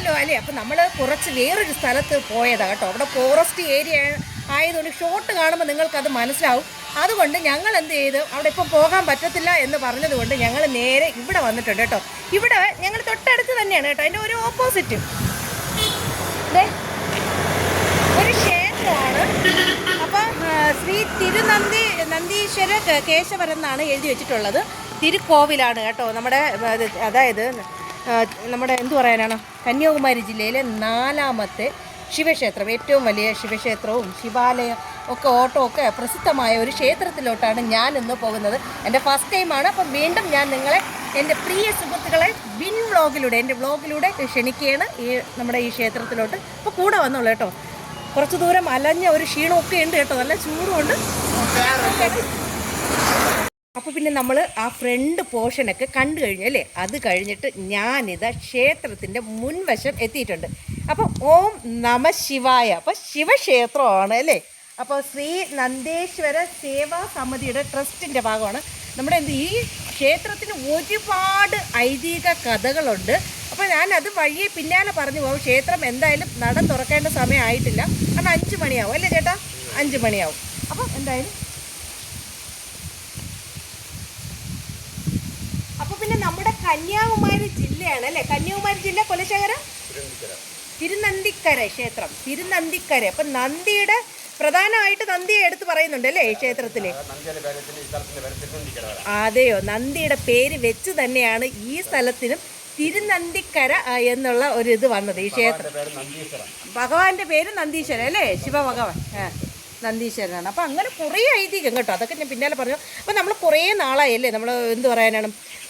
അറിയാമല്ലോ അല്ലേ? അപ്പം നമ്മൾ കുറച്ച് വേറൊരു സ്ഥലത്ത് പോയതാണ് കേട്ടോ. അവിടെ ഫോറസ്റ്റ് ഏരിയ ആയതുകൊണ്ട് ഷോട്ട് കാണുമ്പോൾ നിങ്ങൾക്കത് മനസ്സിലാവും. അതുകൊണ്ട് ഞങ്ങൾ എന്ത് ചെയ്തു? അവിടെ ഇപ്പം പോകാൻ പറ്റത്തില്ല എന്ന് പറഞ്ഞതുകൊണ്ട് ഞങ്ങൾ നേരെ ഇവിടെ വന്നിട്ടുണ്ട് കേട്ടോ. ഇവിടെ ഞങ്ങൾ തൊട്ടടുത്ത് തന്നെയാണ് കേട്ടോ. അതിന്റെ ഒരു ഓപ്പോസിറ്റ് ഒരു ക്ഷേത്രമാണ്. അപ്പോൾ ശ്രീ തിരുനന്ദി നന്ദീശ്വര കേശവരെന്നാണ് എഴുതി വെച്ചിട്ടുള്ളത്. തിരുക്കോവിലാണ് കേട്ടോ നമ്മുടെ അതായത് നമ്മുടെ എന്തു പറയാനാണ്? കന്യാകുമാരി ജില്ലയിലെ നാലാമത്തെ ശിവക്ഷേത്രം ഏറ്റവും വലിയ ശിവക്ഷേത്രവും ശിവാലയം ഒക്കെ ഓട്ടോ ഒക്കെ പ്രസിദ്ധമായ ഒരു ക്ഷേത്രത്തിലോട്ടാണ് ഞാൻ ഇന്ന് പോകുന്നത്. എന്റെ ഫസ്റ്റ് ടൈമാണ് അപ്പം വീണ്ടും ഞാൻ നിങ്ങളെ എന്റെ പ്രിയ സുഹൃത്തുക്കളെ വിൻ വ്ളോഗിലൂടെ എന്റെ വ്ളോഗിലൂടെ ക്ഷണിക്കുകയാണ് ഈ നമ്മുടെ ഈ ക്ഷേത്രത്തിലോട്ട്. അപ്പോൾ കൂടെ വന്നോളൂ കേട്ടോ. കുറച്ച് ദൂരം അലഞ്ഞ ഒരു ക്ഷീണമൊക്കെ ഉണ്ട് കേട്ടോ. നല്ല ചൂടുമുണ്ട് അപ്പോൾ പിന്നെ നമ്മൾ ആ ഫ്രണ്ട് പോർഷനൊക്കെ കണ്ടു കഴിഞ്ഞല്ലേ അത് കഴിഞ്ഞിട്ട് ഞാനിത് ക്ഷേത്രത്തിന്റെ മുൻവശം എത്തിയിട്ടുണ്ട്. അപ്പോൾ ഓം നമ ശിവായ. അപ്പോൾ ശിവക്ഷേത്രമാണ് അല്ലേ? അപ്പോൾ ശ്രീ നന്ദേശ്വര സേവാ സമിതിയുടെ ട്രസ്റ്റിന്റെ ഭാഗമാണ്. നമ്മുടെ എന്ത് ഈ ക്ഷേത്രത്തിന് ഒരുപാട് ഐതിഹ്യ കഥകളുണ്ട്. അപ്പോൾ ഞാൻ അത് വഴിയെ പിന്നാലെ പറഞ്ഞു പോകും. ക്ഷേത്രം എന്തായാലും നട തുറക്കേണ്ട സമയമായിട്ടില്ല. കാരണം അഞ്ച് മണിയാവും. അല്ലേ ചേട്ടാ? അഞ്ച് മണിയാവും. അപ്പം എന്തായാലും അപ്പൊ പിന്നെ നമ്മുടെ കന്യാകുമാരി ജില്ലയാണ് അല്ലെ? കന്യാകുമാരി ജില്ല കൊലശേഖര? തിരുനന്ദിക്കര ക്ഷേത്രം. തിരുനന്ദിക്കര അപ്പൊ നന്ദിയുടെ പ്രധാനമായിട്ട് നന്ദിയെ എടുത്ത് പറയുന്നുണ്ട് അല്ലേ ഈ ക്ഷേത്രത്തിൽ? അതെയോ? നന്ദിയുടെ പേര് വെച്ച് തന്നെയാണ് ഈ സ്ഥലത്തിനും തിരുനന്ദിക്കര എന്നുള്ള ഒരു ഇത് വന്നത് ഈ ക്ഷേത്രം. ഭഗവാന്റെ പേര് നന്ദീശ്വരൻ അല്ലേ? ശിവഭഗവാൻ. നന്ദീശ്വരനാണ്. അപ്പം അങ്ങനെ കുറേ ഐതിഹ്യം കേട്ടോ. അതൊക്കെ ഞാൻ പിന്നാലെ പറഞ്ഞു. അപ്പം നമ്മൾ കുറേ നാളായി അല്ലേ? നമ്മൾ എന്ത് പറയാനാണ്?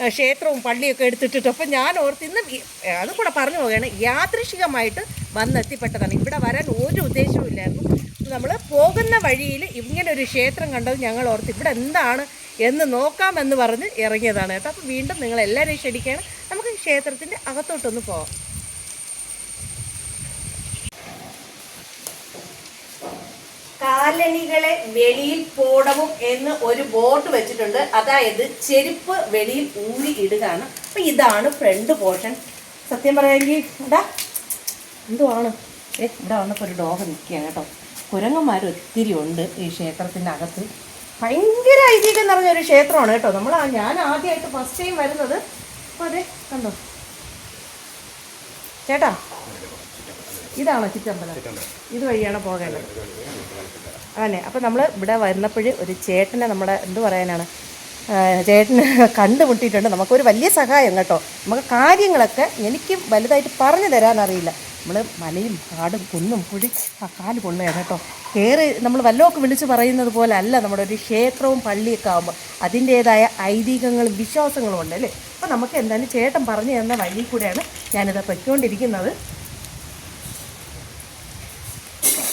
ക്ഷേത്രവും പള്ളിയൊക്കെ എടുത്തിട്ടിട്ട് അപ്പം ഞാൻ ഓർത്ത് ഇന്ന് അതും കൂടെ പറഞ്ഞു പോവുകയാണ്. യാദൃശികമായിട്ട് വന്നെത്തിപ്പെട്ടതാണ്. ഇവിടെ വരാൻ ഒരു ഉദ്ദേശവും ഇല്ലായിരുന്നു. നമ്മൾ പോകുന്ന വഴിയിൽ ഇങ്ങനെ ഒരു ക്ഷേത്രം കണ്ടത് ഞങ്ങൾ ഓർത്ത് ഇവിടെ എന്താണ് എന്ന് നോക്കാമെന്ന് പറഞ്ഞ് ഇറങ്ങിയതാണ് കേട്ടോ. അപ്പം വീണ്ടും നിങ്ങളെല്ലാവരെയും ക്ഷണിക്കുകയാണ്. നമുക്ക് ക്ഷേത്രത്തിന്റെ അകത്തോട്ടൊന്ന് പോകാം കാലണികളെ വെളിയിൽ പോടവും എന്ന് ഒരു ബോർഡ് വെച്ചിട്ടുണ്ട്. അതായത് ചെരുപ്പ് വെളിയിൽ ഊരി ഇടുകയാണ്. അപ്പം ഇതാണ് ഫ്രണ്ട് പോർഷൻ. സത്യം പറയാമെങ്കിൽ എന്താ എന്തുവാണ്? ഏ ഇവിടെ വന്നപ്പോൾ ഒരു ഡോഗ് നിൽക്കുകയാണ് കേട്ടോ. കുരങ്ങന്മാർ ഒത്തിരി ഉണ്ട് ഈ ക്ഷേത്രത്തിന്റെ അകത്ത്. ഭയങ്കര ഐതിഹ്യം നിറഞ്ഞ ഒരു ക്ഷേത്രമാണ് കേട്ടോ. നമ്മൾ ഞാൻ ആദ്യമായിട്ട് ഫസ്റ്റ് ടൈം വരുന്നത്. അപ്പോൾ അതെ കണ്ടോ? ചേട്ടാ ഇതാണോ ചിറ്റമ്പലം? ഇത് വഴിയാണ് പോകേണ്ടത്. അങ്ങനെ അപ്പോൾ നമ്മൾ ഇവിടെ വന്നപ്പോൾ ഒരു ചേട്ടനെ നമ്മുടെ എന്ത് പറയാനാണ് ചേട്ടന് കണ്ടുമുട്ടിയിട്ടുണ്ട് നമുക്കൊരു വലിയ സഹായം കേട്ടോ. നമുക്ക് കാര്യങ്ങളൊക്കെ എനിക്ക് വലുതായിട്ട് പറഞ്ഞു തരാൻ അറിയില്ല നമ്മൾ മലയും കാടും കുന്നും കുഴി ആ കാൽ കൊള്ളുകയാണ് കേട്ടോ. കയറി നമ്മൾ വല്ലതൊക്കെ വിളിച്ച് പറയുന്നത് പോലെ അല്ല നമ്മുടെ ഒരു ക്ഷേത്രവും പള്ളിയൊക്കെ ആകുമ്പോൾ അതിന്റേതായ ഐതിഹ്യങ്ങളും വിശ്വാസങ്ങളും ഉണ്ട് അല്ലേ? അപ്പോൾ നമുക്ക് എന്തായാലും ചേട്ടൻ പറഞ്ഞു തന്ന വഴി കൂടെയാണ് ഞാനിത് പൊയ്ക്കൊണ്ടിരിക്കുന്നത്.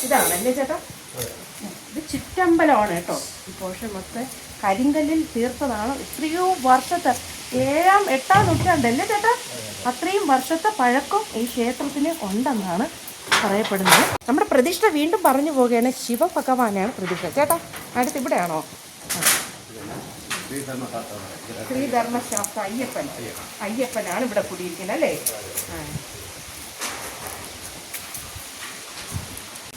ഇതാണല്ലേ ചേട്ടാ? ഇത് ചുറ്റമ്പലമാണ് കേട്ടോ. ഈ പോർഷൻ മൊത്തം കരിങ്കല്ലിൽ തീർത്തതാണ് എത്രയോ വർഷത്തെ ഏഴാം എട്ടാം നൂറ്റാണ്ടല്ലേ ചേട്ടാ? അത്രയും വർഷത്തെ പഴക്കം ഈ ക്ഷേത്രത്തിന് ഉണ്ടെന്നാണ് പറയപ്പെടുന്നത്. നമ്മുടെ പ്രതിഷ്ഠ വീണ്ടും പറഞ്ഞു പോവുകയാണ്. ശിവഭഗവാനാണ് പ്രതിഷ്ഠ. ചേട്ടാ അടുത്ത് ഇവിടെയാണോ. ശ്രീധർമ്മശാസ്ത്ര. അയ്യപ്പൻ. അയ്യപ്പനാണ് ഇവിടെ കുടിയിരിക്കുന്നത് അല്ലേ? ആ എന്തോന്ന് ചേട്ടാ ഉത്തരസം അതെന്തോ അത്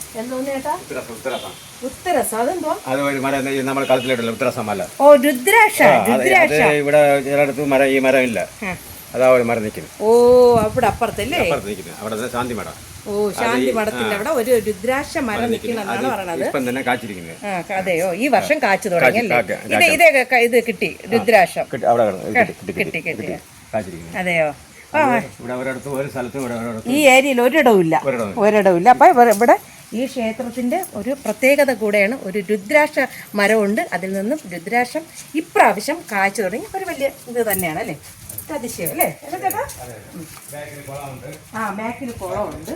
ഒരു മരം ഈ നമ്മുടെ കളത്തിലിട്ടല്ലോ ഉത്തരസം മല ഓ രുദ്രാക്ഷ രുദ്രാക്ഷ. ഇവിടെ ചിലയിടത്ത് മരം ഈ മരം ഇല്ല. അതാ ഒരു മരം നിൽക്കുന്നത്. ഓ അവിടെ അപ്പുറത്തല്ലേ? അവിടെ ശാന്തി മരം ഓ ശാന്തി മഠത്തിന്റെ അവിടെ ഒരു രുദ്രാക്ഷ മരം നിൽക്കണമെന്നാണ് പറയണത്. അതെയോ? ഈ വർഷം കാച്ചു തുടങ്ങിയല്ലേ ഇത് ഇതേ ഇത് കിട്ടി രുദ്രാക്ഷം. കിട്ടി കിട്ടി, അതെയോ? ഈ ഏരിയയിൽ ഒരിടവും ഇല്ല ഒരിടവും ഇല്ല അപ്പൊ ഇവിടെ ഈ ക്ഷേത്രത്തിന്റെ ഒരു പ്രത്യേകത കൂടെയാണ് ഒരു രുദ്രാക്ഷ മരമുണ്ട്. അതിൽ നിന്നും രുദ്രാക്ഷം ഇപ്രാവശ്യം കാഴ്ച തുടങ്ങി. ഒരു വലിയ ഇത് തന്നെയാണ് അല്ലേ? അതിശയം അല്ലേ? ചേട്ടാ? ആ ബാക്കിൽ കുളമുണ്ട്.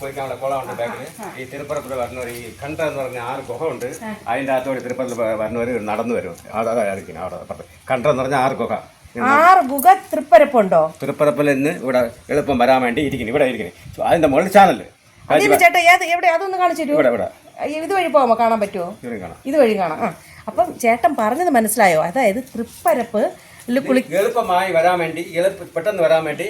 പോയിക്കാനുള്ള കുളമുണ്ട്. ബാക്കിൽ ഈ തിരുപ്പുറത്ത് വരുന്നവർ ഈ കണ്ട എന്ന് പറഞ്ഞ ആറ് ഗുഹമുണ്ട് അതിന്റെ അകത്തോടെ തിരുപ്പുറത്ത് വരുന്നവർ നടന്നു വരും. അതായിരിക്കും അവിടെ കണ്ട എന്ന് പറഞ്ഞ ആറ് ഗുഹ. ആറ് ഗുഹ തൃപ്പരപ്പുണ്ടോ തൃപ്പരപ്പിൽ നിന്ന് ഇവിടെ എളുപ്പം വരാൻ വേണ്ടി ഇരിക്കുന്നു. ഇവിടെ ഇരിക്കുന്നു. അതിന്റെ മുകളിൽ ചാനൽ. അതിന് ചേട്ടാ ഏത് എവിടെ? അതൊന്ന് കാണിച്ചു തരൂ ഇവിടെ ഇവിടെ. ഇത് വഴി പോകാമോ കാണാൻ പറ്റുമോ? ഇവിടെ കാണാം. ആ അപ്പം ചേട്ടൻ പറഞ്ഞത് മനസ്സിലായോ? അതായത് തൃപ്പരപ്പ് എളുപ്പമായി വരാൻ വേണ്ടി പെട്ടെന്ന് വരാൻ വേണ്ടി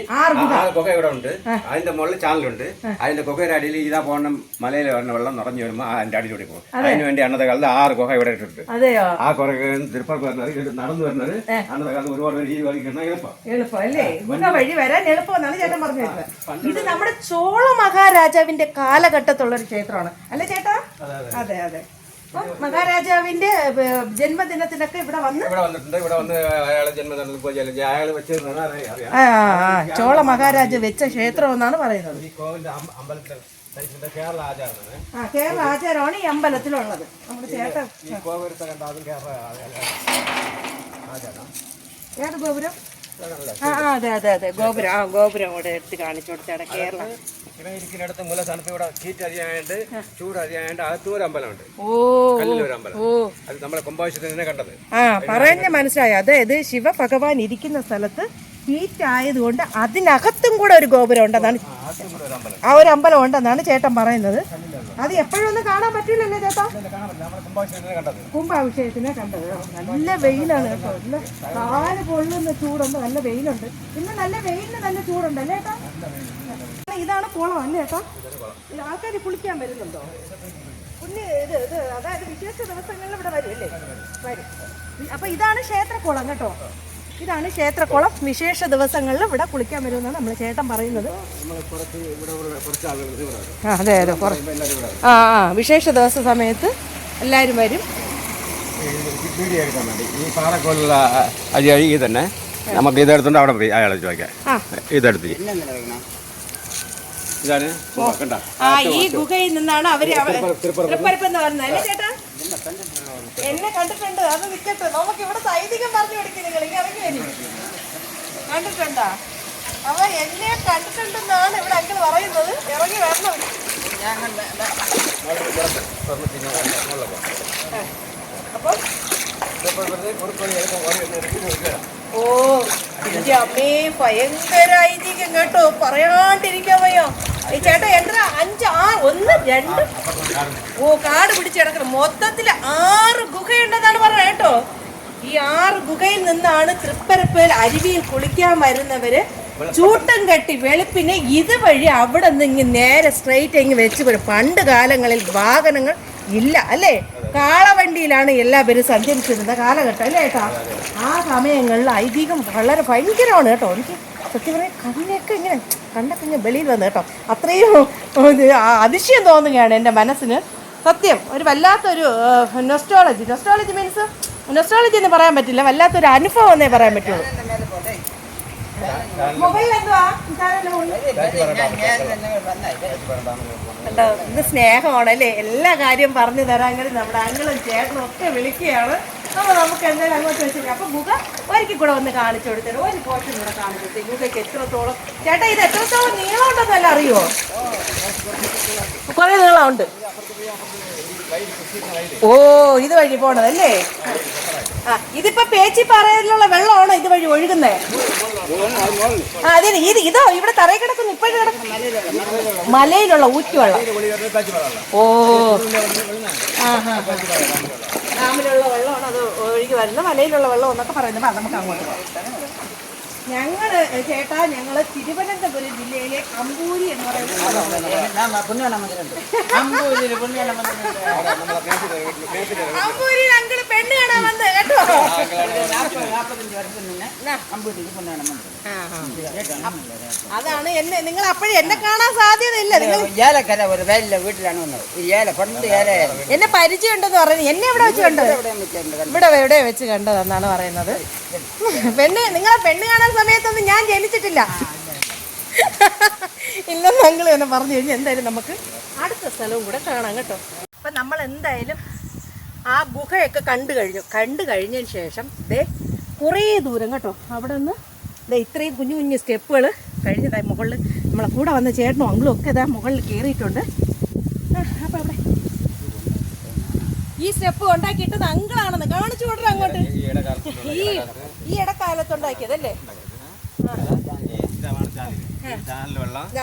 കൊക്ക ഇവിടെ ഉണ്ട്. അതിന്റെ മുകളിൽ ചാനലുണ്ട്. അതിന്റെ കൊക്കയുടെ അടിയിൽ ഇതാ പോകണം മലയിൽ വരണ വെള്ളം നിറഞ്ഞു വരുമ്പോൾ അതിന്റെ അടിയിലൂടെ പോകും. അതിന് വേണ്ടി അന്നത്തെ കാലത്ത് ആറ് കൊക്ക ഇവിടെ ഇട്ടിട്ടുണ്ട്. അതെയോ? ആ കുറെ തിരുപ്പറക്ക് വരുന്നത് നടന്നു വരുന്നത് അന്നത്തെ കാലത്ത് ഒരുപാട് പേര് ഈ എളുപ്പം. വഴി ഇത് നമ്മുടെ ചോള മഹാരാജാവിന്റെ കാലഘട്ടത്തുള്ള ഒരു ക്ഷേത്രമാണ്. അല്ലേ ചേട്ടാ? അതെ അതെ. മഹാരാജാവിന്റെ ജന്മദിനത്തിനൊക്കെ ഇവിടെ വന്ന് ഇവിടെ വന്നിട്ടുണ്ട്. ഇവിടെ വന്ന് അയാളെ ജന്മദിനത്തിൽ അയാൾ ചോള മഹാരാജ വെച്ച ക്ഷേത്രം എന്നാണ് പറയുന്നത്. കേരള ആചാരമാണ്. ആ കേരള ആചാരമാണ് ഈ അമ്പലത്തിലുള്ളത്. നമ്മുടെ ചേട്ടൻ കേരള ആചാരം. ഏത് ഗോപുരം? ആ അതെ അതെ അതെ. ഗോപുരം ആ ഗോപുരം ഇവിടെ എടുത്ത് കാണിച്ചു കൊടുത്തേടെ കേരള. ഇവിടെ ഇരിക്കുന്നിടത്ത് മൂല തണുപ്പ് ഇവിടെ ഹീറ്റ് അറിയാനായിട്ട് ചൂട് അറിയാനായിട്ട് അകത്തൂര് അമ്പലമുണ്ട് ഓ. കല്ലിലൊരു അമ്പലം. അത് നമ്മളെ കുംഭാവശ്യത്തിൽ തന്നെ കണ്ടത്. ആ പറഞ്ഞ മനസ്സിലായി. അതായത് ശിവഭഗവാൻ ഇരിക്കുന്ന സ്ഥലത്ത് ഹീറ്റ് ആയതുകൊണ്ട് അതിനകത്തും കൂടെ ഒരു ഗോപുരം ഉണ്ടെന്നാണ് ആ ഒരു അമ്പലം ഉണ്ടെന്നാണ് ചേട്ടൻ പറയുന്നത്. അത് എപ്പോഴും ഒന്നും കാണാൻ പറ്റില്ലല്ലേ ചേട്ടാ? കുംഭാഭിഷേകത്തിനെ കണ്ടത്. നല്ല വെയിലാണ് കേട്ടോ. നല്ല കാൽ പൊള്ളുന്ന ചൂടുണ്ട്. നല്ല വെയിലുണ്ട്. ഇന്ന് നല്ല വെയിലിന് നല്ല ചൂടുണ്ട് അല്ലേ ചേട്ടാ ഇതാണ് കുളം അല്ലേ ചേട്ടാ ആൾക്കാർ കുളിക്കാൻ വരുന്നുണ്ടോ? പിന്നെ ഇത് ഇത് അതായത് വിശേഷ ദിവസങ്ങളിൽ ഇവിടെ വരും അല്ലേ? വരും. അപ്പൊ ഇതാണ് ക്ഷേത്രക്കുളം കേട്ടോ. ഇതാണ് ക്ഷേത്രക്കുളം. വിശേഷ ദിവസങ്ങളിൽ ഇവിടെ കുളിക്കാൻ വരുമെന്നാണ് നമ്മൾ ചേട്ടൻ പറയുന്നത്. അതെ അതെ. ആ ആ വിശേഷ ദിവസ സമയത്ത് എല്ലാവരും വരും. ഈ പാറക്കോലുള്ള അരി അഴുകി തന്നെ നമുക്ക് ഇതെടുത്തുകൊണ്ട് അവിടെ പോയി അയാളെ ചോദിക്കാം. ഇതെടുത്ത് ഇതാണ്. ആ ഈ ഗുഹയിൽ നിന്നാണ് അവർ തൃപ്പരപ്പ് എന്ന് പറഞ്ഞത്. അല്ലേ ചേട്ടാ? എന്നെ കണ്ടിട്ടുണ്ട്. അത് നിൽക്കട്ടെ നമുക്ക് ഇവിടെ സൈനികം പറഞ്ഞു കൊടുക്കും നിങ്ങൾ ഇങ്ങനെ ഇറങ്ങി കണ്ടിട്ടുണ്ടോ? അവ എന്നെ കണ്ടിട്ടുണ്ടെന്നാണ് ഇവിടെ അങ്കിൾ പറയുന്നത്. ഇറങ്ങി വരണം. അപ്പം ഓ എന്റെ അമ്മേ ഭയങ്കര ഐതിഹ്യം കേട്ടോ. പറയാണ്ടിരിക്കാൻ വയ്യോ. ഈ ചേട്ടാ എത്ര അഞ്ച് ആറ് ഒന്ന് രണ്ട്. ഓ കാട് പിടിച്ച് കിടക്കണം മൊത്തത്തിൽ ആറ് ഗുഹയുണ്ടെന്നാണ് പറഞ്ഞത് കേട്ടോ. ഈ ആറ് ഗുഹയിൽ നിന്നാണ് തൃപ്പരപ്പേൽ അരുവിയിൽ കുളിക്കാൻ വരുന്നവര് ചൂട്ടം കെട്ടി വെളുപ്പിന് ഇതുവഴി അവിടെ നിന്ന് ഇങ്ങ് നേരെ സ്ട്രെയിറ്റ് ഇങ്ങ് വെച്ച് വരും പണ്ട് കാലങ്ങളിൽ വാഹനങ്ങൾ ഇല്ല അല്ലേ? കാളവണ്ടിയിലാണ് എല്ലാവരും സഞ്ചരിച്ചിരുന്ന കാലഘട്ടം അല്ലേ ഏട്ടാ? ആ സമയങ്ങളിൽ ഐതിഹ്യം വളരെ ഭയങ്കരമാണ് കേട്ടോ. എനിക്ക് സത്യം പറയാം കണ്ണൊക്കെ ഇങ്ങനെ കണ്ണൊക്കെ ഇങ്ങനെ വെളിയിൽ വന്നു കേട്ടോ. അത്രയും അതിശയം തോന്നുകയാണ് എന്റെ മനസ്സിന്. സത്യം ഒരു വല്ലാത്തൊരു നൊസ്റ്റോളജി നൊസ്റ്റോളജി മീൻസ് നൊസ്റ്റോളജി എന്ന് പറയാൻ പറ്റില്ല വല്ലാത്തൊരു അനുഭവം എന്നേ പറയാൻ പറ്റുള്ളൂ മുകളിൽ എന്തുവാ ഇതാരല്ലേ മുകളിൽ? കണ്ടോ? ഇത് സ്നേഹമാണല്ലേ എല്ലാ കാര്യം പറഞ്ഞു തരാൻ കൂടി നമ്മുടെ അങ്ങളും ചേട്ടനും ഒക്കെ വിളിക്കുകയാണ്. അപ്പോൾ നമുക്ക് എന്തായാലും അങ്ങോട്ട് വെച്ചിട്ട് അപ്പൊ ഗുഹ ഒരിക്കൽ കൂടെ ഒന്ന് കാണിച്ചു കൊടുത്തരും. ഒരു പോർഷൻ കൂടെ കാണിച്ചു കൊടുത്തു ഗുഹയ്ക്ക് എത്രത്തോളം ചേട്ടാ ഇത് എത്രത്തോളം നീളം ഉണ്ടെന്നല്ല അറിയോ കുറെ നീളമുണ്ട്. ഓ ഇത് വഴി പോണതല്ലേ? ആ ഇതിപ്പോ പേച്ചിപ്പാറയിലുള്ള വെള്ളമാണോ ഇത് വഴി ഒഴുകുന്നേ? ആ അതിന് ഇത് ഇതോ ഇവിടെ തറയിൽ കിടക്കുന്നു ഇപ്പോഴും കിടക്കുന്നു. മലയിലുള്ള ഊറ്റുവെള്ളം. ഓ. ഡാമിലുള്ള വെള്ളമാണ് അത് ഒഴുകി വരുന്നത്. മലയിലുള്ള വെള്ളം എന്നൊക്കെ പറയുന്നത്. നമുക്ക് അങ്ങോട്ട് പോകാം. ഞങ്ങൾ ചേട്ടാ ഞങ്ങൾ തിരുവനന്തപുരം ജില്ലയിലെ അമ്പൂരി എന്ന് പറയുന്ന സ്ഥലമാണ്. അമ്പൂരിയിൽ അങ്കിൾ പെണ്ണ് കാണാൻ വന്നത് കേട്ടോ. അതാണ് എന്നെ നിങ്ങൾ അപ്പോഴും എന്നെ കാണാൻ സാധ്യതയില്ല. നിങ്ങൾ ഏലക്കര ഒരു വേലിലെ വീട്ടിലാണ് വന്നത്. ഈ ഏല പണ്ട് ഏല എന്നെ പരിചയമുണ്ടെന്ന് പറയുന്നത്. എന്നെ എവിടെ വെച്ച് കണ്ടത്? ഇവിടെ എവിടെ വെച്ച് കണ്ടതെന്നാണ് പറയുന്നത്. പെണ്ണ് നിങ്ങളെ പെണ്ണ് കാണാൻ സമയത്തൊന്നും ഞാൻ ജനിച്ചിട്ടില്ല. ഇല്ലെന്ന് അങ്കിൾ തന്നെ പറഞ്ഞു കഴിഞ്ഞാൽ എന്തായാലും നമുക്ക് അടുത്ത സ്ഥലവും കൂടെ കാണാം കേട്ടോ. അപ്പം നമ്മൾ എന്തായാലും ആ ഗുഹയൊക്കെ കണ്ടു കഴിഞ്ഞു. കണ്ടു കഴിഞ്ഞതിന് ശേഷം ദേ കുറേ ദൂരം കേട്ടോ. അവിടെ നിന്ന് ദേ ഇത്രയും കുഞ്ഞു കുഞ്ഞു സ്റ്റെപ്പുകൾ കഴിഞ്ഞതായി മുകളിൽ നമ്മളെ കൂടെ വന്ന ചേട്ടനും അങ്കിളും ഒക്കെ ഇതാ മുകളിൽ കയറിയിട്ടുണ്ട്. അപ്പോൾ അവിടെ ഈ സ്റ്റെപ്പ് ഉണ്ടാക്കിയിട്ടത് അങ്കിളാണെന്ന് കാണിച്ചു കൊടുത്തു അങ്ങോട്ട്. ഈ ഈ ഇടക്കാലത്ത് ഉണ്ടാക്കിയതല്ലേ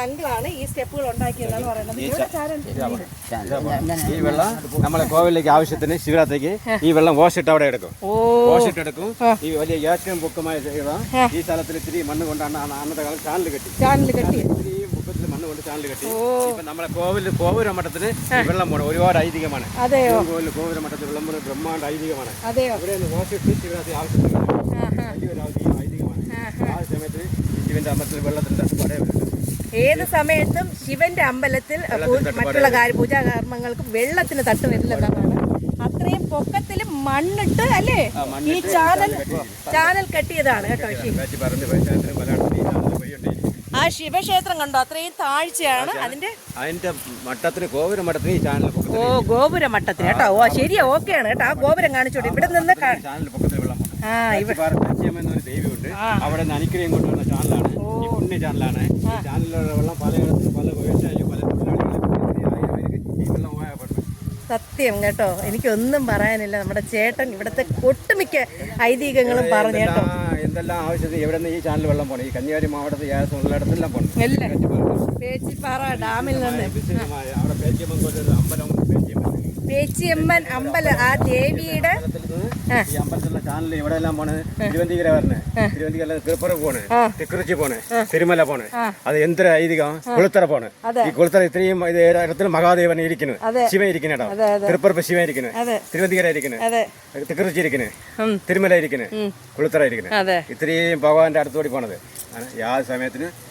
അങ്കിളാണ് ഈ സ്റ്റെപ്പുകൾ ഉണ്ടാക്കിയതെന്ന് പറയുന്നത്. ഈ വെള്ളം. നമ്മളെ കോവിലേക്ക് ആവശ്യത്തിന് ശിവരാത്രിക്ക് ഈ വെള്ളം വാഷിട്ട് അവിടെ എടുക്കും. വാഷിട്ട് എടുക്കും. ഈ വലിയ ഏറ്റവും പൊക്കമായ ഈ സ്ഥലത്തിൽ ഇത്തിരി മണ്ണ് കൊണ്ടാണ് അന്ന് അന്നത്തെ കാലം ചാനൽ കെട്ടി. ചാനൽ കെട്ടി. കൊണ്ട് ചാനൽ കെട്ടി. ഇപ്പൊ നമ്മുടെ കോവില മഠത്തിന് ഈ വെള്ളം പോണം ഒരുപാട് ഐതിഹ്യമാണ്. അതെയോ? കോവില മഠത്തിൽ വെള്ളം പോകണം ബ്രഹ്മാണ്ട ഐതിഹ്യമാണ്. അതെയോ? ഇവിടെ വാഷിട്ട് ശിവരാത്രി ആവശ്യത്തിന് വലിയൊരു ഐതിഹ്യമാണ്. ആ സമയത്ത് ശിവന്റെ അമ്പലത്തിൽ വെള്ളത്തിന്റെ തട്ടുപാടേ ഏത് സമയത്തും ശിവന്റെ അമ്പലത്തിൽ മറ്റുള്ള കാര്യ പൂജാകർമ്മങ്ങൾക്കും വെള്ളത്തിന് തട്ട് വരില്ലെന്നാണ് അത്രയും പൊക്കത്തിൽ മണ്ണിട്ട് അല്ലേ? ഈ ചാനൽ ചാനൽ കെട്ടിയതാണ് കേട്ടോ കാച്ചി പറഞ്ഞ് പഞ്ചായത്തിന് പലയിടത്തും ഈ ചാനൽ വഴിയുണ്ടായിരുന്നു ആ ശിവക്ഷേത്രം കണ്ടോ? അത്രയും താഴ്ചയാണ്. അതിന്റെ അതിന്റെ മട്ടത്തിന് ഗോപുര മട്ടത്തിന് ചാനൽ ഓ ഗോപുര മട്ടത്തിന് കേട്ടോ? ഓ ശരിയാ ഓക്കെയാണ് കേട്ടോ. ആ ഗോപുരം കാണിച്ചോട്ടെ. ഇവിടെ നിന്ന് ചാനൽ പൊക്കത്തിൽ വെള്ളം ആ ഇവ കാച്ചിയമ്മ എന്നൊരു ദേവിയുണ്ട് അവിടെ അനുഗ്രഹം കൊണ്ടുവന്ന ചാനലാണ് പുണ്യ ചാനലാണ് ചാനലിലുള്ള വെള്ളം പലയിടത്തും പല വ്യവസായിയും പല സത്യം കേട്ടോ. എനിക്കൊന്നും പറയാനില്ല. നമ്മുടെ ചേട്ടൻ ഇവിടുത്തെ ഒട്ടുമിക്ക ഐതിഹ്യങ്ങളും പറഞ്ഞു കേട്ടോ. എന്തെല്ലാം ആവശ്യത്തിന് എവിടെ നിന്ന് ഈ ചാനൽ വെള്ളം പോകണം ഈ കന്യാകുമാരി മാവട്ടത്തിൽ ഗ്യാസ് ഉള്ളിടത്തെല്ലാം പോകണം പേച്ചിപ്പാറ ഡാമിൽ നിന്ന്. അവിടെ പേച്ചിയമ്മൻ അമ്പലം പേച്ചിയമ്മൻ. അമ്പലം ആ ദേവിയുടെ ഈ അമ്പലത്തിലുള്ള ചാനലിൽ ഇവിടെ എല്ലാം പോണേ തിരുവനന്തപുര വരണേ തിരുവനന്തപുരം തിരുപ്പുറം പോണേ തിക്കുറിച്ചി പോണേ തിരുമല പോണേ. അത് എന്തൊരു ഐതികം കുളുത്തറ പോണേ. ഈ കുളുത്തറ ഇത്രയും ഇത് മഹാദേവൻ ഇരിക്കുന്നു. ശിവൻ ഇരിക്കുന്നു കേട്ടോ. തിരുപ്പുറപ്പ് ശിവ ഇരിക്കുന്നു. തിരുവനന്തപുരം ഇരിക്കുന്നു. തിക്കുറിച്ചി ഇരിക്കുന്നു. തിരുമല ഇരിക്കുന്നു. കുളുത്തറ ഇരിക്കുന്നു. ഇത്രയും ഭഗവാന്റെ അടുത്തോടി പോണത്. യാതൊരു സമയത്തിന് ആ,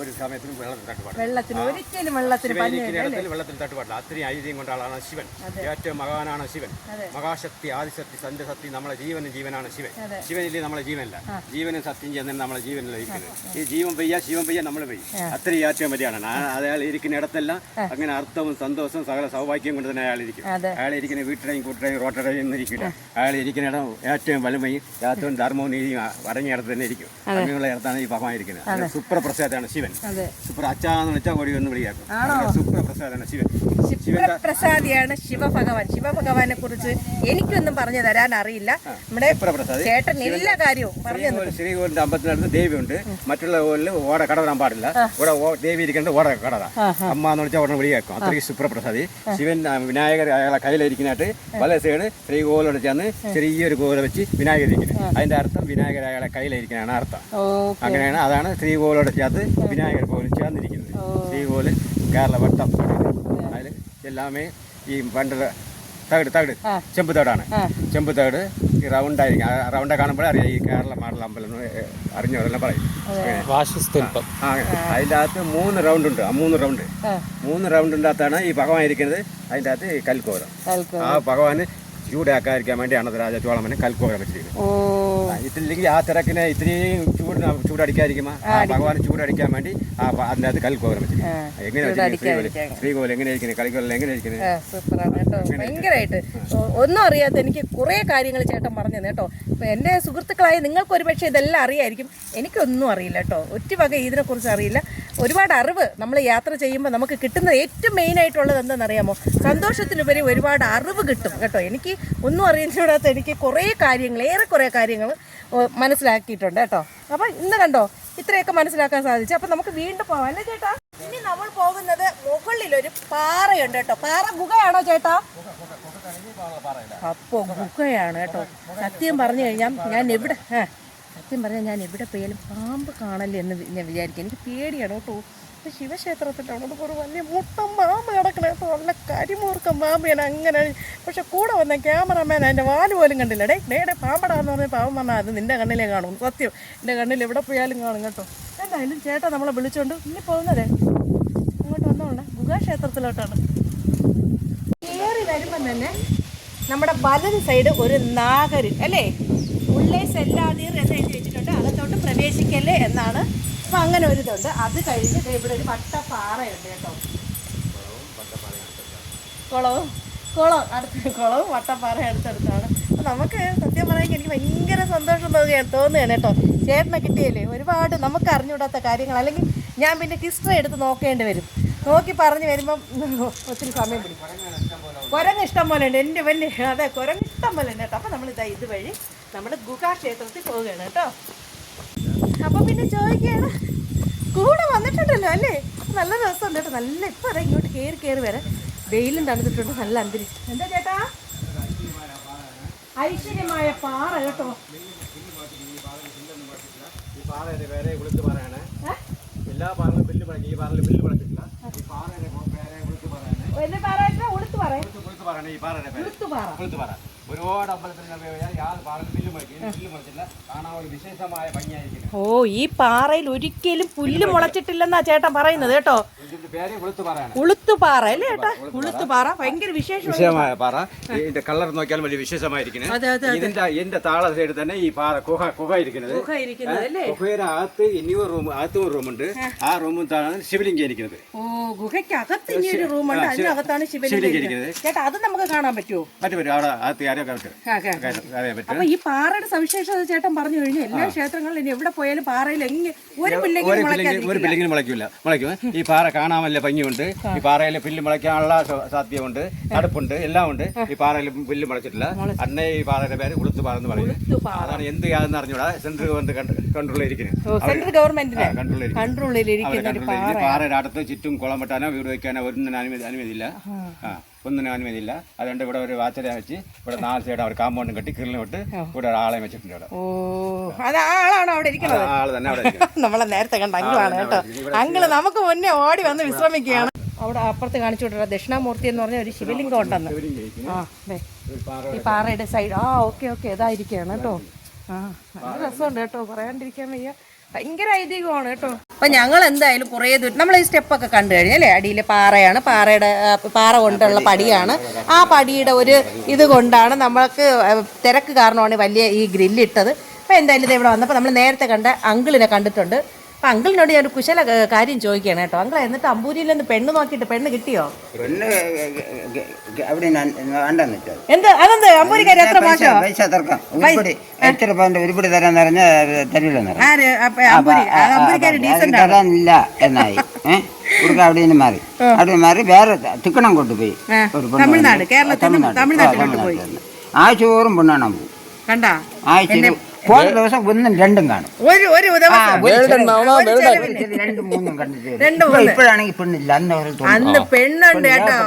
ഒരു സമയത്തിനും വെള്ളത്തിൽ തട്ടുപാടില്ല. വെള്ളത്തിന് ഒരിക്കലും വെള്ളത്തിന് പഞ്ഞ വെള്ളത്തിൽ തട്ടുപാടില്ല. അത്രയും ഐതിഹ്യം കൊണ്ട ആളാണ് ശിവൻ ഏറ്റവും മഹാനാണ് ശിവൻ. മഹാശക്തി ആദിശക്തി സന്ധ്യശക്തി നമ്മളെ ജീവനും ജീവനാണ് ശിവൻ. ശിവനില്ലേ നമ്മളെ ജീവനല്ല? ജീവനും സത്യം ചെയ്യുന്ന നമ്മളെ ജീവനിൽ ഇരിക്കുന്നത്? ഈ ജീവൻ പെയ്യാ ശിവൻ പെയ്യാ നമ്മൾ പെയ്യും അത്രയും ഏറ്റവും വലിയാണ് അയാൾ ഇരിക്കുന്ന ഇടത്തെല്ലാം. അങ്ങനെ അർത്ഥവും സന്തോഷവും സകല സൗഭാഗ്യം കൊണ്ട് തന്നെ അയാൾ ഇരിക്കും. അയാൾ ഇരിക്കുന്ന വീട്ടിലെയും കൂട്ടിലെയും റോട്ടറേയും ഒന്നും ഇരിക്കില്ല. അയാൾ ഇരിക്കുന്ന ഇടം ഏറ്റവും വലുമയും ഏറ്റവും ധർമ്മവും നീതിയും അടങ്ങിയ ഇടത്ത് തന്നെ ഇരിക്കും. അങ്ങനെയുള്ള ഇടത്താണ് ഈ ഭഗവാൻ ഇരിക്കുന്നത്. സുപ്രപ്രസാദാണ് ശിവൻ. സുപ്ര അച്ചാന്ന് വെച്ചാൽ കൊടി ഒന്ന് വിളിയാക്കും. സൂപ്പർ പ്രസാദാണ് ശിവൻ. ശിവപ്രസാദിയാണ് ശിവഭഗവാൻ. ശിവഭഗവാനെ കുറിച്ച് എനിക്കൊന്നും പറഞ്ഞു തരാൻ അറിയില്ല. നമ്മുടെ ചേട്ടൻ എല്ലാ കാര്യവും പറഞ്ഞു ശ്രീകോവിലിന്റെ അമ്പലത്തിനടുത്ത് ദേവിയുണ്ട്. മറ്റുള്ള കോലിൽ ഓട കടവരാൻ പാടില്ല. ഇവിടെ ദേവി ഇരിക്കേണ്ട ഓട കടത അമ്മ എന്ന് വിളിച്ചാൽ ഉടനെ വിളിയാക്കും. അത്രയ്ക്ക് സുപ്രപ്രസാദി ശിവൻ വിനായകർ അയാളെ കയ്യിലിരിക്കുന്നതായിട്ട് പല സൈഡ് ശ്രീകോലോട് ചേർന്ന് ചെറിയൊരു കോല വെച്ച് വിനായകർ ഇരിക്കുന്നത് അതിന്റെ അർത്ഥം വിനായകർ അയാളെ കയ്യിലിരിക്കുന്നതാണ് അർത്ഥം. അങ്ങനെയാണ്. അതാണ് ശ്രീകോലോട് ചേർത്ത് വിനായകർ പോലും ചേർന്നിരിക്കുന്നത്. ശ്രീകോവിൽ കേരള വട്ടം. അതിൽ എല്ലാമേ ഈ പണ്ട് തകട് തകട് ചെമ്പ് തേടാണ്. ചെമ്പ് തേട് ഈ റൗണ്ടായിരിക്കും ആ റൗണ്ട് കാണുമ്പോഴേ അറിയാം ഈ കേരള മാടൽ അമ്പലം എന്ന് അറിഞ്ഞവരെല്ലാം പറയും. അതിന്റെ അകത്ത് മൂന്ന് റൗണ്ട് ഉണ്ട്. ആ മൂന്ന് റൗണ്ട് മൂന്ന് റൗണ്ടിന്റെ അകത്താണ് ഈ ഭഗവാൻ ഇരിക്കുന്നത്. അതിന്റെ അകത്ത് ഈ കൽക്കോലം. ആ ഭഗവാന് ചൂടാക്കാതിരിക്കാൻ വേണ്ടിയാണ് രാജ ചോളമനെ കൽക്കോലം വെച്ചിരിക്കുന്നത്. ഇതില്ലെങ്കിൽ ആ തിരക്കിനെ ഇത്രയും ചൂട് ചൂടടിക്കാതിരിക്കുമ്പോ ഭഗവാൻ ചൂടടിക്കാൻ വേണ്ടി ആ അതിന്റെ അകത്ത് കൽക്കോലം വെച്ചിരിക്കുന്നത് എങ്ങനെ വെച്ചിരിക്കുന്നത് ശ്രീകോലം എങ്ങനെ ഇരിക്കുന്നത് കളിക്കോലം എങ്ങനെ ഇരിക്കുന്നത് സൂപ്പറാണ് കേട്ടോ. ഭയങ്കരമായിട്ട് ഒന്നും അറിയാത്ത എനിക്ക് കുറേ കാര്യങ്ങൾ ചേട്ടൻ പറഞ്ഞു കേട്ടോ. എന്റെ സുഹൃത്തുക്കളായ നിങ്ങൾക്ക് ഒരുപക്ഷെ ഇതെല്ലാം അറിയായിരിക്കും. എനിക്കൊന്നും അറിയില്ല കേട്ടോ. ഒറ്റ വക ഇതിനെക്കുറിച്ച് അറിയില്ല. ഒരുപാട് അറിവ് നമ്മൾ യാത്ര ചെയ്യുമ്പോൾ നമുക്ക് കിട്ടുന്ന ഏറ്റവും മെയിൻ ആയിട്ടുള്ളത് എന്താണെന്നറിയാമോ? സന്തോഷത്തിനുപരി ഒരുപാട് അറിവ് കിട്ടും കേട്ടോ. എനിക്ക് ഒന്നും അറിയില്ലാത്ത എനിക്ക് കുറേ കാര്യങ്ങൾ ഏറെ കുറേ കാര്യങ്ങൾ മനസ്സിലാക്കിയിട്ടുണ്ട് കേട്ടോ. അപ്പോൾ ഇന്ന് കണ്ടോ ഇത്രയൊക്കെ മനസ്സിലാക്കാൻ സാധിച്ചു. അപ്പോൾ നമുക്ക് വീണ്ടും പോവാം അല്ലേ ചേട്ടാ? ഇനി നമ്മൾ പോകുന്നത് മുകളിലൊരു പാറയുണ്ട് കേട്ടോ. പാറ ഗുഹയാണോ ചേട്ടാ? അപ്പൊ ഗുഹയാണ് കേട്ടോ. സത്യം പറഞ്ഞു കഴിഞ്ഞാൽ ഞാൻ എവിടെ സത്യം പറഞ്ഞാൽ ഞാൻ എവിടെ പോയാലും പാമ്പ് കാണല്ലേ എന്ന് ഞാൻ വിചാരിക്കും. എനിക്ക് പേടിയാണ് കേട്ടോ. ശിവക്ഷേത്രത്തിന്റെ അവിടെ ഒരു വലിയ മുട്ടം മാമ കിടക്കണ. കേട്ടോ നല്ല കരിമൂർക്കം മാമയാണ് അങ്ങനെ. പക്ഷെ കൂടെ വന്ന ക്യാമറമാൻ അതിന്റെ വാൽ പോലും കണ്ടില്ല. ഡേ ഡേ ഡേ പാമ്പടാന്ന് പറഞ്ഞ പാവം പറഞ്ഞാൽ അത് നിന്റെ കണ്ണിലേ കാണും. സത്യം. എന്റെ കണ്ണിൽ എവിടെ പോയാലും കാണും കേട്ടോ. എന്തായാലും ചേട്ടാ നമ്മളെ വിളിച്ചോണ്ട് ഇനി പോകുന്നതേ ഇങ്ങോട്ട് വന്നോണ്ടേ ഗുഹാക്ഷേത്രത്തിലോട്ടാണ്. കയറി വരുമ്പം തന്നെ നമ്മുടെ വലത് സൈഡ് ഒരു നാഗരി അല്ലേ? ഉള്ളേ സെല്ലാതീർ എന്ന് എഴുതി വെച്ചിട്ടുണ്ട് അകത്തോട്ട് പ്രവേശിക്കല്ലേ എന്നാണ് അപ്പം അങ്ങനെ ഒരു ഇതുണ്ട്. അത് കഴിഞ്ഞിട്ട് ഇവിടെ ഒരു വട്ടപ്പാറയുണ്ട് കേട്ടോ. കുളവും കുളം അടുത്ത് കുളവും വട്ടപ്പാറ അടുത്തടുത്താണ്. അപ്പം നമുക്ക് സത്യം പറയാൻ എനിക്ക് ഭയങ്കര സന്തോഷം തോന്നുകയാണ് തോന്നുകയാണ് കേട്ടോ. ചേട്ടനെ കിട്ടിയല്ലേ? ഒരുപാട് നമുക്ക് അറിഞ്ഞുകൂടാത്ത കാര്യങ്ങൾ. അല്ലെങ്കിൽ ഞാൻ പിന്നെ ഹിസ്റ്ററി എടുത്ത് നോക്കേണ്ടി വരും. നോക്കി പറഞ്ഞു വരുമ്പം ഒത്തിരി സമയം പിടിക്കും. കുരങ്ങ് ഇഷ്ടം പോലെ ഉണ്ട്. എന്റെ വലിയ അതെ കുരങ്ങ് ഇഷ്ടം പോലെ ഉണ്ട് കേട്ടോ. അപ്പം നമ്മൾ ഇതാ ഇതുവഴി നമ്മുടെ ഗുഹാക്ഷേത്രത്തിൽ പോവുകയാണ് കേട്ടോ. അപ്പം പിന്നെ ചോദിക്കുകയാണ്. കൂടെ വന്നിട്ടുണ്ടല്ലോ അല്ലേ? നല്ല രസമുണ്ട് കേട്ടോ. നല്ല ഇപ്പം അതാ ഇങ്ങോട്ട് കയറി കയറി വരെ. വെയിലും തണുത്തിട്ടുണ്ട്. നല്ല അന്തരീക്ഷം. എന്താ ചേട്ടാ? ഐശ്വര്യമായ പാറ കേട്ടോ. ഈ പാറയുടെ പേരെ ഉളുത്ത് പാറയാണ്. ഏ? എല്ലാ പാറയിലും ബില്ല് മുളക്കി ഈ പാറയിൽ ബില്ല് ഈ പാറയുടെ പേരെ ഉളുത്ത് പാറയാണ്. എന്നെ പാറ ഉളുത്ത് പറ. ഉളുത്ത് പാറയാണ് ഈ പാറയുടെ പേര്. ഉളുത്ത് പാറ. ഉളുത്ത് പാറ. ഒരുപാട് അമ്പലത്തിൽ വിശേഷമായ ഓ ഈ പാറയിൽ ഒരിക്കലും പുല്ല് മുളച്ചിട്ടില്ലെന്നാ ചേട്ടൻ പറയുന്നത് കേട്ടോ. ഉളുത്തുപാറ അല്ലേ ചേട്ടാ? ഉളുത്തുപാറ. ഭയങ്കര വിശേഷം വിശേഷമായ പാറ. ഇതിന്റെ കളർ നോക്കിയാൽ വലിയ വിശേഷമായിരിക്കുന്നത് ഇതിന്റെ എന്റെ താള സൈഡ് തന്നെ ഈ പാറ കുഹ കുഹ ഇരിക്കുന്നത്. ഗുഹ ഇരിക്കുന്നത് അല്ലേ? ഗുഹയുടെ അകത്ത് ഇനിയൊരു റൂം അകത്തും ഒരു റൂമുണ്ട്. ആ. റൂമും താഴെ ശിവലിംഗം ഇരിക്കുന്നത്. ഓ ഗുഹയ്ക്കകത്ത് ഇനി ഒരു റൂമുണ്ട്. അതിനകത്താണ് ശിവലിംഗം ഇരിക്കുന്നത്. ചേട്ടാ അത് നമുക്ക് കാണാൻ പറ്റുമോ? മറ്റു പറ്റും. അവിടെ അകത്ത് അപ്പൊ ഈ പാറയുടെ സവിശേഷത ചേട്ടൻ പറഞ്ഞു കഴിഞ്ഞു. എല്ലാ ക്ഷേത്രങ്ങളിലും ഇനി എവിടെ പോയാലും പാറയിൽ ഒരു ഒരു പുല്ലെങ്കിലും മുളയ്ക്കില്ല മുളയ്ക്കും. ഈ പാറ കാണാൻ വല്ല ഭംഗിയുണ്ട് ഈ പാറയിൽ പുല്ല് മുളയ്ക്കാനുള്ള സാധ്യതയുണ്ട്. തടുപ്പുണ്ട് എല്ലാം ഉണ്ട്. ഈ പാറയിൽ പുല്ല് മുളച്ചിട്ടില്ല. അന്നേ ഈ പാറയുടെ പേര് ഉളുത്തു പാറ എന്ന് പറയും. അതാണ് എന്ത് യാതെന്ന് അറിഞ്ഞൂടാ. സെൻട്രൽ ഗവൺമെന്റ് ഓ, സെൻട്രൽ ഗവൺമെന്റിന്റെ ഈ പാറയുടെ അടുത്ത് ചുറ്റും കുളം വെട്ടാനോ വീട് വയ്ക്കാനോ ഒരു അനുമതി അനുമതിയില്ല. ആ. ഒന്നിനും അനുമതിയില്ല അതുകൊണ്ട് ഇവിടെ ഒരു വാച്ചര വെച്ച് ഇവിടെ നാല് സൈഡ് അവർ കാമ്പൗണ്ടും കെട്ടി കിളിനും വിട്ട് ഇവിടെ ആളെ വെച്ചിട്ടുണ്ട് ഇവിടെ. ഓ അത് ആളാണോ അവിടെ ഇരിക്കുന്നത്? തന്നെ അവിടെ. നമ്മളെ നേരത്തെ കണ്ട അങ്കിളാണ് കേട്ടോ. അങ്കിൾ നമുക്ക് മുന്നേ ഓടി വന്ന് വിശ്രമിക്കുകയാണ്. അവിടെ അപ്പുറത്ത് കാണിച്ചു വിട്ട ദക്ഷിണാമൂർത്തി എന്ന് പറഞ്ഞ ഒരു ശിവലിംഗം ഉണ്ടെന്ന്. ആ. ഈ പാറയുടെ സൈഡ് ആ ഓക്കെ ഓക്കെ. ഇതായിരിക്കുകയാണ് കേട്ടോ. ആ നല്ല രസമുണ്ട് കേട്ടോ. പറയാണ്ടിരിക്കാൻ വയ്യ. ഭയങ്കര ഐതിഹ്യമാണ് കേട്ടോ. അപ്പൊ ഞങ്ങൾ എന്തായാലും കുറേ ദൂരം നമ്മൾ ഈ സ്റ്റെപ്പൊക്കെ കണ്ടു കഴിഞ്ഞു അല്ലേ? അടിയിൽ പാറയാണ്. പാറയുടെ പാറ കൊണ്ടുള്ള പടിയാണ്. ആ പടിയുടെ ഒരു ഇത് കൊണ്ടാണ് നമ്മൾക്ക് തിരക്ക് കാരണമാണ് വലിയ ഈ ഗ്രില്ലിട്ടത് അപ്പോൾ എന്തായാലും ഇത് ഇവിടെ വന്നപ്പോൾ നമ്മൾ നേരത്തെ കണ്ട അങ്കിളിനെ കണ്ടിട്ടുണ്ട്. അപ്പം അങ്കിളിനോട് ഞാൻ ഒരു കുശല കാര്യം ചോദിക്കുകയാണ് കേട്ടോ. അങ്കിൾ എന്നിട്ട് അമ്പൂരിയിൽ നിന്ന് പെണ്ണ് നോക്കിയിട്ട് പെണ്ണ് കിട്ടിയോ? പെണ്ണ് അവിടെ എന്ത്? അതെന്ത്? അമ്പൂരിക്കാർ എത്ര മോശമോ പൈസ തർക്കം. എത്ര പൗണ്ട് ഉരുപ്പടി തരാൻ പറഞ്ഞ തരില്ലെന്ന് ആര്? അപ്പൊ അമ്പൂരി ആ, അമ്പൂരിക്കാർ ഡീസന്റ് തരാനില്ല എന്നായി. ഏഹ് അവിടെ നിന്ന് മാറി. അവിടെ മാറി വേറെ തിക്കണം കൊണ്ടുപോയി തമിഴ്നാട്, കേരളത്തിൽ നിന്ന് തമിഴ്നാട്. തമിഴ്നാട്ടിലോട്ട് ആ, പോയി. പെണ്ണാണ്? കണ്ടാ? ആഴ്ച പോകുന്ന ദിവസം ഒന്നും രണ്ടും കാണും. ഒരു ഒരു ദിവസം. രണ്ടും മൂന്നും കണ്ടിട്ട്. ഇപ്പോഴാണെങ്കിൽ പെണ്ണില്ല അന്ന് ഒരു തോന്നുന്നു. അന്ന് പെണ്ണുണ്ട് കേട്ടോ.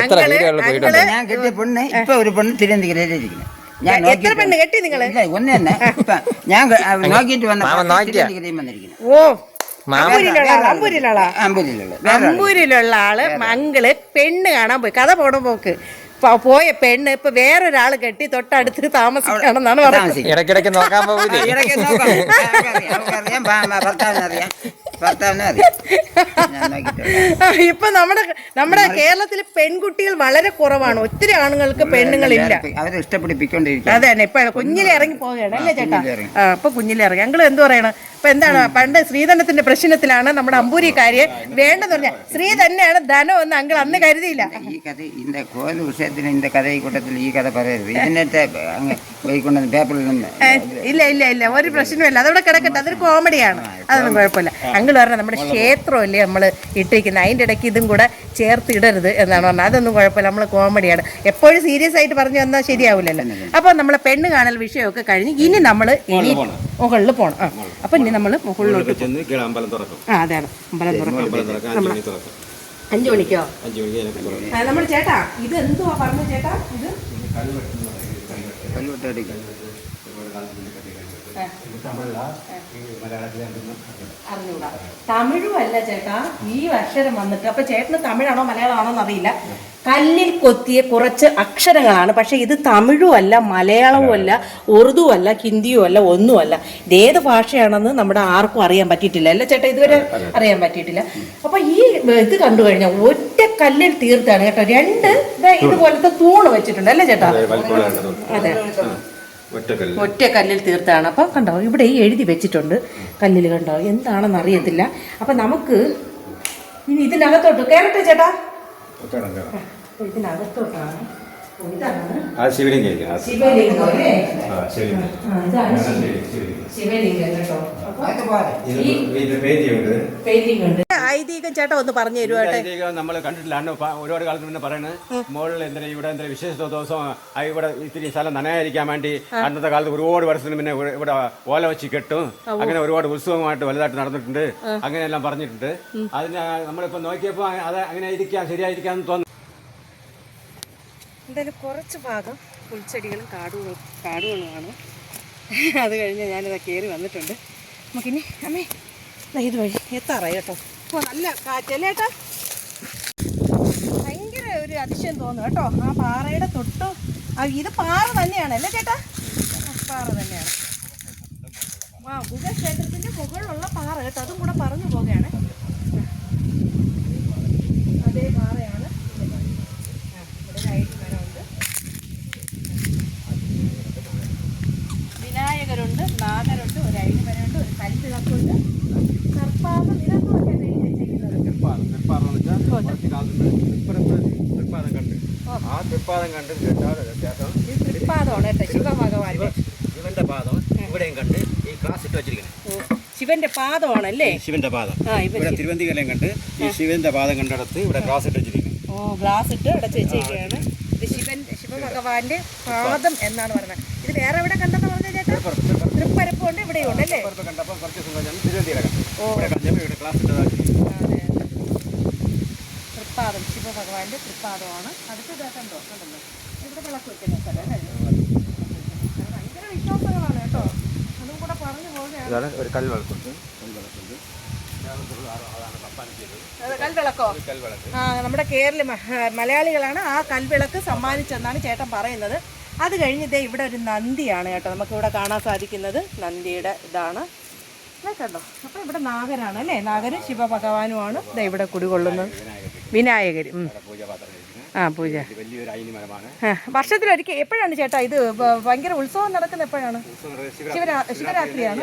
അങ്കിൾ അങ്കിൾ ഞാൻ കെട്ടിയ പെണ്ണ് ഇപ്പൊ ഒരു പെണ്ണ് തിരുവനന്തപുരത്തിരിക്കുന്നു ഞാൻ എത്ര നോക്കിയിട്ട് പെണ്ണ് കെട്ടി നിങ്ങൾ? ഇല്ല ഒന്ന് തന്നെ ഇപ്പൊ ഞാൻ നോക്കിയിട്ട് വന്ന തിരുവനന്തപുരം വന്നിരിക്കുന്നു. ഓ അമ്പൂരിലുള്ള ആൾ അങ്കിൾ പെണ്ണ് കാണാൻ പോയി. കഥ പോണ പോക്ക്. പോയ പെണ്ണ് ഇപ്പൊ വേറൊരാൾ കെട്ടി തൊട്ടടുത്ത് താമസിക്കണമെന്നാണ് പറഞ്ഞത്. ഇടയ്ക്കിടയ്ക്ക് നോക്കാൻ പോവില്ലേ ഭർത്താവിനറിയാം ഭർത്താവിനറിയാം ഇപ്പൊ നമ്മുടെ നമ്മുടെ കേരളത്തിൽ പെൺകുട്ടികൾ വളരെ കുറവാണ്. ഒത്തിരി ആണുങ്ങൾക്ക് പെണ്ണുങ്ങളില്ല. അവരെ ഇഷ്ടപ്പെടിപ്പിക്കൊണ്ടിരിക്കും അതെ തന്നെ. ഇപ്പൊ കുഞ്ഞിലെ ഇറങ്ങി പോവുകയാണ് അല്ലേ ചേട്ടാ? ഇപ്പൊ കുഞ്ഞിലെ ഇറങ്ങി. ഞങ്ങൾ എന്ത് പറയണം? ഇപ്പൊ എന്താണ്? പണ്ട് ശ്രീധനത്തിന്റെ പ്രശ്നത്തിലാണ് നമ്മുടെ അമ്പൂരി കാര്യം വേണ്ടെന്ന് പറഞ്ഞാൽ സ്ത്രീ തന്നെയാണ് ധനം എന്ന് അങ്കിൾ അന്ന് കരുതിയില്ല. ഈ കഥ വിഷയത്തിന് ഇന്റെ കഥ ഈ കൂട്ടത്തിൽ ഈ കഥ പറയരുത്. അങ്ങ് പേപ്പറിൽ നിന്ന് ഇല്ല ഇല്ല ഇല്ല. ഒരു പ്രശ്നമില്ല അതവിടെ കിടക്കട്ടെ. അതൊരു കോമഡിയാണ്. അതൊന്നും കുഴപ്പമില്ല. അങ്കിൾ പറഞ്ഞ നമ്മുടെ ക്ഷേത്രം ക്ഷേത്രമല്ലേ നമ്മൾ ഇട്ടിരിക്കുന്നത് അതിന്റെ ഇടയ്ക്ക് ഇതും കൂടെ ചേർത്ത് ഇടരുത് എന്നാണ് പറഞ്ഞത് അതൊന്നും കുഴപ്പമില്ല നമ്മൾ കോമഡിയാണ് എപ്പോഴും സീരിയസ് ആയിട്ട് പറഞ്ഞു വന്നാൽ ശരിയാവില്ലല്ലോ അപ്പോൾ നമ്മൾ പെണ്ണ് കാണൽ വിഷയമൊക്കെ കഴിഞ്ഞ് ഇനി നമ്മൾ ഇനി മുകളിൽ പോകണം ആ അപ്പം ഇനി നമ്മൾ മുകളിലോട്ട് ആ അതാണ് അമ്പലം തുറക്കും അഞ്ചു മണിക്കോ അഞ്ചു നമ്മുടെ ചേട്ടാ ഇത് എന്തുവാ പറഞ്ഞു ചേട്ടാ ഇത് അറിഞ്ഞൂടാ തമിഴും അല്ല ചേട്ടാ ഈ അക്ഷരം വന്നിട്ട് അപ്പൊ ചേട്ടന് തമിഴാണോ മലയാളമാണോ എന്നറിയില്ല. കല്ലിൽ കൊത്തിയ കുറച്ച് അക്ഷരങ്ങളാണ് പക്ഷെ ഇത് തമിഴും അല്ല മലയാളവും അല്ല ഉറുദുവും അല്ല ഹിന്ദിയും അല്ല ഒന്നുമല്ല ഇത് ഏത് ഭാഷയാണെന്ന് നമ്മുടെ ആർക്കും അറിയാൻ പറ്റിയിട്ടില്ല. അല്ല ചേട്ടാ ഇതുവരെ അറിയാൻ പറ്റിയിട്ടില്ല. അപ്പൊ ഈ ഇത് കണ്ടു കഴിഞ്ഞാൽ ഒറ്റ കല്ലിൽ തീർത്താണ് കേട്ടോ. രണ്ട് ഇതുപോലത്തെ തൂണ് വെച്ചിട്ടുണ്ട്. അല്ലേ ചേട്ടാ? അതെ ഒറ്റ കല്ലിൽ തീർത്താണ്. അപ്പോൾ കണ്ടോ ഇവിടെ എഴുതി വെച്ചിട്ടുണ്ട്. കല്ലിൽ കണ്ടോ എന്താണെന്ന് അറിയത്തില്ല. അപ്പം നമുക്ക് ഇനി ഇതിനകത്തോട്ട് കയറട്ടെ ചേട്ടാ? ഇതിനകത്തോട്ടാണ്. ശിവലിംഗം ശിവലിംഗം. കേട്ടോ. പെയിന്റിംഗ് ഉണ്ട്. ഐതിഹ്യ ചേട്ടാ ഒന്ന് പറഞ്ഞു തരുവാട്ടെ നമ്മൾ കണ്ടിട്ടില്ല. ഒരുപാട് കാലത്ത് മുന്നേ പറയുന്നത് മോളിൽ എന്തിനാ ഇവിടെ എന്തെങ്കിലും വിശേഷ ദിവസം ഇവിടെ ഇത്തിരി സ്ഥലം നനയായിരിക്കാൻ വേണ്ടി അന്നത്തെ കാലത്ത് ഒരുപാട് വർഷത്തിന് മുന്നേ ഇവിടെ- ഓല വെച്ച് കെട്ടും. അങ്ങനെ ഒരുപാട് ഉത്സവമായിട്ട് വലുതായിട്ട് നടന്നിട്ടുണ്ട്. അങ്ങനെയെല്ലാം പറഞ്ഞിട്ടുണ്ട്. അതിന് നമ്മളിപ്പോൾ നോക്കിയപ്പോൾ അത് അങ്ങനെ ഇരിക്കാം ശരിയായിരിക്കാം എന്ന് തോന്നുന്നു. എന്തായാലും കുറച്ച് ഭാഗം പുൽച്ചെടികളും കാടുകളും കാടുകളുമാണ്. അത് കഴിഞ്ഞ് ഞാനിത് കയറി വന്നിട്ടുണ്ട്. നമുക്കിനി അമ്മേ ഇത് വഴി എത്താറായി കേട്ടോ. ഓ നല്ല കാറ്റല്ലേ ഏട്ടാ? ഭയങ്കര ഒരു അതിശയം തോന്നുന്നു കേട്ടോ. ആ പാറയുടെ തൊട്ട് ഇത് പാറ തന്നെയാണ് അല്ലേ ചേട്ടാ? പാറ തന്നെയാണ്. ആ ഗുഹക്ഷേത്രത്തിന്റെ മുകളിലുള്ള പാറ കേട്ടോ. അതും കൂടെ പറഞ്ഞു പോവുകയാണ്. അതേ പാറയാണ്. ഇവിടെ ഒരു ഐഡി മരമുണ്ട് വിനായകരുണ്ട് നാഗരുണ്ട് ഒരു ഐഡി മരമുണ്ട് ഒരു കൽവിളക്കുണ്ട് സർപ്പാദം ഇതൊന്നും ഒക്കെ എഴുതി വെച്ചേക്കുന്നത് തൃപ്പാദം തൃപ്പാദം എന്ന് വെച്ചാൽ കുറച്ച് കാലത്ത് ഇപ്പുറത്ത് തൃപ്പാദം കണ്ട്. ആ തൃപ്പാദം കണ്ട് ശേഷം തൃപ്പാദമാണ് ശിവഭഗവാന്റെ ശിവന്റെ പാദം ഇവിടെയും കണ്ട് ഈ ക്ലാസ് ഇട്ട് വെച്ചിരിക്കുന്നത് ഓ, ശിവന്റെ പാദമാണല്ലേ? ശിവന്റെ പാദം. ഇവിടെ തിരുവന്തികലയും കണ്ട് ഈ ശിവന്റെ പാദം കണ്ടിടത്ത് ഇവിടെ ഗ്ലാസ് ഇട്ട് വെച്ചിരിക്കുന്നു ഓ ഗ്ലാസ് ഇട്ട് അടച്ചു വെച്ചേക്കുകയാണ് ഇത് ശിവൻ ശിവഭഗവാന്റെ പാദം എന്നാണ് പറയുന്നത്. ഇത് വേറെ എവിടെ കണ്ടെന്ന് പറഞ്ഞ ചേട്ടാ? തൃപ്പരപ്പുണ്ട് ഇവിടെയുണ്ട് അല്ലേ? കണ്ടപ്പോൾ കുറച്ച് തിരുവന്തികല കണ്ടു ഇവിടെ ഗ്ലാസ് ഇവിടെ ക്ലാസ് ഇട്ടതാക്കി അതെ അതെ തൃപ്പാദം ശിവഭഗവാന്റെ തൃപ്പാദമാണ് അടുത്ത ഇതാ കണ്ടോ കണ്ടല്ലോ ഇവിടെ വിളക്ക് വെക്കുന്ന സ്ഥലം ഭയങ്കര വിശ്വാസങ്ങളാണ് കേട്ടോ. അതും കൂടെ പറഞ്ഞു പോകുകയാണ് ഇതാണ് ഒരു കൽവിളക്കുണ്ട്. കൽവിളക്കുണ്ട്. അത് കൽവിളക്കോ? ആ നമ്മുടെ കേരള മലയാളികളാണ് ആ കൽവിളക്ക് സമ്മാനിച്ചെന്നാണ് ചേട്ടൻ പറയുന്നത്. അത് കഴിഞ്ഞ് ഇതേ ഇവിടെ ഒരു നന്ദിയാണ് കേട്ടോ നമുക്ക് ഇവിടെ കാണാൻ സാധിക്കുന്നത്. നന്ദിയുടെ ഇതാണ്. കേട്ടോ കണ്ടോ? അപ്പോൾ ഇവിടെ നാഗരാണ് അല്ലേ? നാഗരും ശിവഭഗവാനുമാണ് ദേ ഇവിടെ കുടികൊള്ളുന്നത്. വിനായകർ ആ പൂജ. വലിയൊരു അയിനി മരമാണ്. വർഷത്തിലൊരിക്കൽ എപ്പോഴാണ് ചേട്ടാ ഇത് ഭയങ്കര ഉത്സവം നടക്കുന്ന എപ്പോഴാണ്? ശിവരാത്രിയാണ്.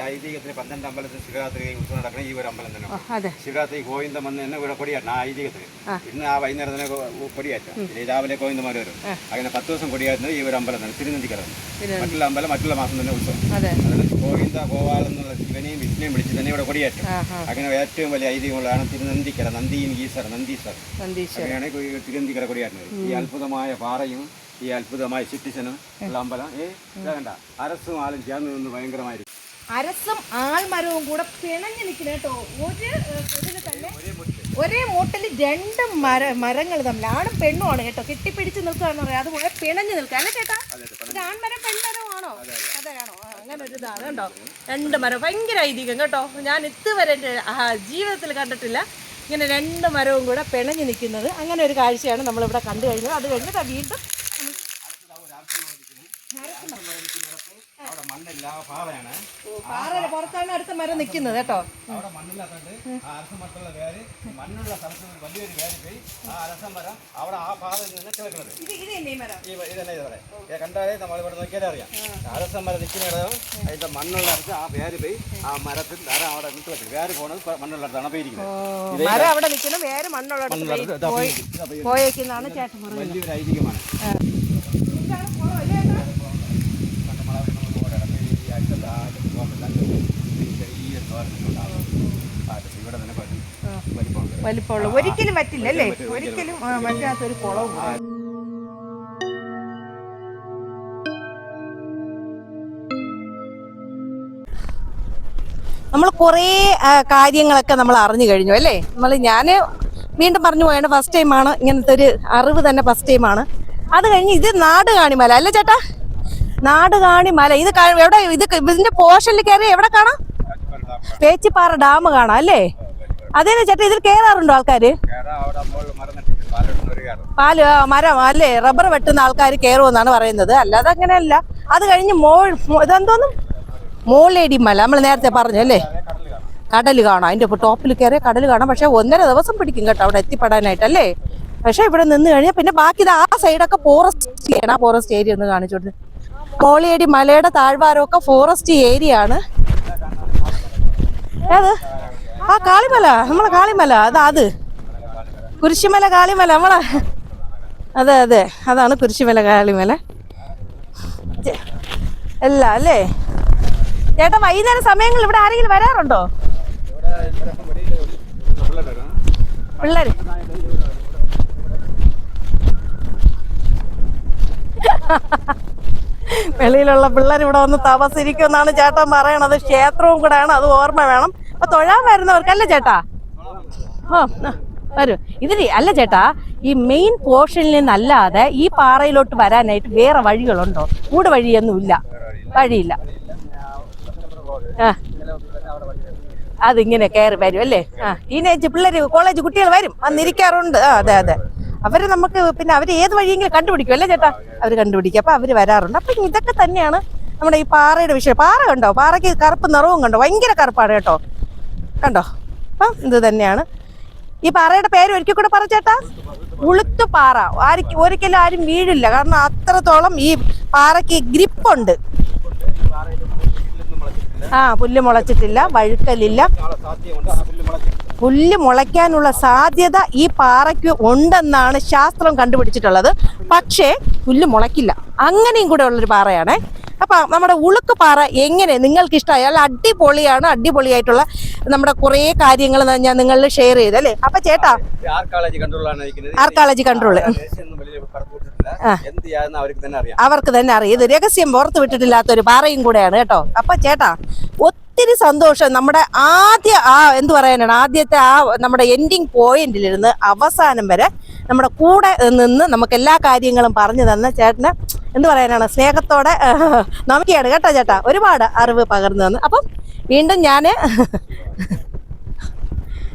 പന്ത്രണ്ട് അമ്പലത്തിൽ ശിവരാത്രി ഉത്സവം നടക്കുന്ന ഈ ഒരു അമ്പലം തന്നെ. അതെ. ശിവരാത്രി ഗോവിന്ദം വന്ന് തന്നെ ഇവിടെ കൊടിയാറ്റണം. ആ ഐതിഹ്യത്തിന്. ഇന്ന് ആ വൈകുന്നേരം തന്നെ കൊടിയാറ്റം രാവിലെ ഗോവിന്ദന്മാർ വരും. അങ്ങനെ പത്ത് ദിവസം കൊടിയാറ്റുന്നത് ഈ ഒരു അമ്പലം തന്നെ തിരുനന്ദിക്കലാണ് മറ്റുള്ള അമ്പലം മറ്റുള്ള മാസം തന്നെ ഉത്സവം. ഗോവിന്ദ ഗോപാൽ എന്നുള്ള ശിവനെയും വിഷ്ണുവും വിളിച്ച് തന്നെ ഇവിടെ കൊടിയാറ്റും അങ്ങനെ ഏറ്റവും വലിയ ഐതിഹ്യമുള്ളതാണ് തിരുനന്ദിക്കര നന്ദിയും ഈശ്വർ നന്ദീശ്വർ അങ്ങനെയാണ് തിരുനന്ദിക്കര കൊടിയാറ്റുന്നത് ഈ അത്ഭുതമായ പാറയും ഈ അത്ഭുതമായ ചിട്ടിച്ചനും ഉള്ള അമ്പലം. ഏ വേണ്ട അരസും ആലും ചേർന്ന് നിന്ന് ഭയങ്കരമായിരിക്കും. അരസും ആൾമരവും കൂടെ പിണഞ്ഞു നിൽക്കുന്ന കേട്ടോ. ഒരു തന്നെ ഒരേ മൂട്ടിൽ രണ്ട് മര മരങ്ങൾ തമ്മിൽ ആണും പെണ്ണുമാണ് കേട്ടോ. കെട്ടിപ്പിടിച്ച് നിൽക്കുകയെന്ന് പറയാം. അതുപോലെ പിണഞ്ഞു നിൽക്കുക. അല്ലേ ചേട്ടാ? ഇത് ആൺമരം പെൺമരമാണോ? അതെയാണോ അങ്ങനെ ഒരു ഇതാണ് കേട്ടോ. രണ്ട് മരം. ഭയങ്കര ഐതിഹ്യം കേട്ടോ. ഞാൻ ഇതുവരെ എന്റെ ജീവിതത്തിൽ കണ്ടിട്ടില്ല. ഇങ്ങനെ രണ്ട് മരവും കൂടെ പിണഞ്ഞു നിൽക്കുന്നത് അങ്ങനെ ഒരു കാഴ്ചയാണ് നമ്മളിവിടെ കണ്ടു കഴിഞ്ഞത്. അത് കഴിഞ്ഞിട്ട് വീണ്ടും അവിടെ മണ്ണില്ല പാറയാണ്. പാറയുടെ പുറത്താണ് അടുത്ത മരം നിൽക്കുന്നത് കേട്ടോ. അവിടെ മണ്ണില്ലാത്തതുകൊണ്ട് ആ അരസമരത്തുള്ള വേര് മണ്ണുള്ള സ്ഥലത്ത് നിന്ന് വലിയൊരു വേര് പോയി ആ അരസമരം അവിടെ ആ പാറയിൽ നിന്ന് കിടക്കുന്നത്. മരം? ഇതന്നെ ഇതവിടെ ഇത് കണ്ടാലേ നമ്മൾ ഇവിടെ നോക്കിയാലേ അറിയാം. അരസമരം നിൽക്കുന്ന ഇടം അതിന്റെ മണ്ണുള്ള അടുത്ത് ആ വേര് പോയി ആ മരത്തിൽ ധാരാളം അവിടെ നിൽക്കി വെച്ചു വേര് പോണത് മണ്ണുള്ള അടുത്താണ് പോയിരിക്കുന്നത്. മരം അവിടെ നിൽക്കണം വേര് മണ്ണുള്ള പോയേക്കുന്നതാണ് ചേട്ടൻ വലിയൊരു ഐതിഹ്യമാണ് ഇതാണ് കുളം അല്ലേ ചേട്ടാ? ഇവിടെ തന്നെ വലിപ്പമുണ്ട് വലിപ്പമുള്ള ഒരിക്കലും പറ്റില്ല അല്ലേ? ഒരിക്കലും പറ്റാത്ത പറ്റാത്തൊരു കുളവും നമ്മൾ കുറേ കാര്യങ്ങളൊക്കെ നമ്മൾ അറിഞ്ഞു കഴിഞ്ഞു അല്ലേ? നമ്മൾ ഞാൻ വീണ്ടും പറഞ്ഞു പോയാണ് ഫസ്റ്റ് ടൈമാണ് ഇങ്ങനത്തെ ഒരു അറിവ് തന്നെ ഫസ്റ്റ് ടൈമാണ് അത് കഴിഞ്ഞ് ഇത് നാട് കാണിമല അല്ലേ ചേട്ടാ? നാട് കാണിമല ഇത് എവിടെ ഇത് ഇതിന്റെ പോർഷനിൽ കയറി എവിടെ കാണാം. പേച്ചിപ്പാറ ഡാം കാണാം അല്ലേ? അതേനെ ചേട്ടാ ഇതിൽ കയറാറുണ്ടോ ആൾക്കാര്? പാൽ മരം അല്ലേ റബ്ബർ വെട്ടുന്ന ആൾക്കാർ കയറുമെന്നാണ് പറയുന്നത്. അല്ലാതെ അങ്ങനെയല്ല. അത് കഴിഞ്ഞ് മോൾ ഇതെന്തോന്നും? മോളേടി മല നമ്മൾ നേരത്തെ പറഞ്ഞു അല്ലേ? കടൽ കാണാം. അതിന്റെ ടോപ്പിൽ കയറിയ കടൽ കാണാം. പക്ഷെ ഒന്നര ദിവസം പിടിക്കും കേട്ടോ അവിടെ എത്തിപ്പെടാനായിട്ട് അല്ലേ? പക്ഷെ ഇവിടെ നിന്ന് കഴിഞ്ഞാൽ പിന്നെ ബാക്കി ഇത് ആ സൈഡൊക്കെ ഫോറസ്റ്റ് ആണ് ആ ഫോറസ്റ്റ് ഏരിയ ഒന്ന് കാണിച്ചു കൊടുത്ത് മോളിയേടി മലയുടെ താഴ്വാരമൊക്കെ ഫോറസ്റ്റ് ഏരിയ ആണ്. ഏത്? ആ കാളിമല നമ്മളെ കാളിമല അതാ അത്. കുരിശിമല കാളിമല നമ്മളെ. അതെ അതെ അതാണ് കുരിശിമല കാളിമല. അല്ല അല്ലേ? ചേട്ടാ വൈകുന്നേരം സമയങ്ങളിൽ ഇവിടെ ആരെങ്കിലും വരാറുണ്ടോ? പിള്ളേര്. വെളിയിലുള്ള പിള്ളേർ ഇവിടെ വന്ന് താമസിക്കുമെന്നാണ് ചേട്ടൻ പറയണത്. ക്ഷേത്രവും കൂടെയാണ് അത് ഓർമ്മ വേണം. അപ്പൊ തൊഴാൻ വരുന്നവർക്ക് അല്ല ചേട്ടാ ഓ വരൂ. ഇതിൽ അല്ല ചേട്ടാ ഈ മെയിൻ പോർഷനിൽ നിന്നല്ലാതെ ഈ പാറയിലോട്ട് വരാനായിട്ട് വേറെ വഴികളുണ്ടോ? കൂടെ വഴിയൊന്നുമില്ല. വഴിയില്ല. ആ. അതിങ്ങനെ കയറി വരും അല്ലേ? ആ ടീനേജ് പിള്ളേര് കോളേജ് കുട്ടികൾ വരും. വന്നിരിക്കാറുണ്ട്. അതെ അതെ. അവർ നമുക്ക് പിന്നെ അവർ ഏത് വഴിയെങ്കിലും കണ്ടുപിടിക്കും അല്ലേ ചേട്ടാ? അവർ കണ്ടുപിടിക്കും. അപ്പൊ അവർ വരാറുണ്ട്. അപ്പൊ ഇതൊക്കെ തന്നെയാണ് നമ്മുടെ ഈ പാറയുടെ വിഷയം പാറ കണ്ടോ? പാറയ്ക്ക് കറുപ്പ് നിറവും കണ്ടോ? ഭയങ്കര കറുപ്പാണ് കേട്ടോ. കണ്ടോ? അപ്പം ഇത് തന്നെയാണ്. ഈ പാറയുടെ പേര് ഒരിക്കൽ കൂടെ പറ ചേട്ടാ. ഉളുത്തു പാറ. ആർക്ക് ഒരിക്കലും ആരും വീഴില്ല. കാരണം അത്രത്തോളം ഈ പാറയ്ക്ക് ഗ്രിപ്പുണ്ട്. ആ പുല്ല് മുളച്ചിട്ടില്ല വഴുക്കലില്ല. പുല്ല് മുളയ്ക്കാനുള്ള സാധ്യത ഈ പാറയ്ക്ക് ഉണ്ടെന്നാണ് ശാസ്ത്രം കണ്ടുപിടിച്ചിട്ടുള്ളത്. പക്ഷേ പുല്ല് മുളയ്ക്കില്ല. അങ്ങനെയും കൂടെ ഉള്ളൊരു പാറയാണേ. അപ്പൊ നമ്മുടെ ഉളുക്ക് പാറ എങ്ങനെ നിങ്ങൾക്ക് ഇഷ്ടമായി അല്ല അടിപൊളിയാണ് അടിപൊളിയായിട്ടുള്ള നമ്മുടെ കുറേ കാര്യങ്ങൾ ഞാൻ നിങ്ങളിൽ ഷെയർ ചെയ്ത് അല്ലേ? അപ്പൊ ചേട്ടാ ആർക്കാളജി കൺട്രോൾ അവർക്ക് തന്നെ അറിയാം. ഇത് രഹസ്യം പുറത്ത് വിട്ടിട്ടില്ലാത്ത ഒരു പാറയും കൂടെയാണ് കേട്ടോ. അപ്പൊ ചേട്ടാ ഒത്തിരി സന്തോഷം. നമ്മുടെ ആദ്യ ആ എന്ത് പറയാനാണ്? ആദ്യത്തെ ആ നമ്മുടെ എൻഡിങ് പോയിന്റിലിരുന്ന് അവസാനം വരെ നമ്മുടെ കൂടെ നിന്ന് നമുക്ക് എല്ലാ കാര്യങ്ങളും പറഞ്ഞു തന്ന ചേട്ടന് എന്ത് പറയാനാണ്? സ്നേഹത്തോടെ നമുക്കാണ് കേട്ടോ ചേട്ടാ. ഒരുപാട് അറിവ് പകർന്നു തന്നു. അപ്പം വീണ്ടും ഞാൻ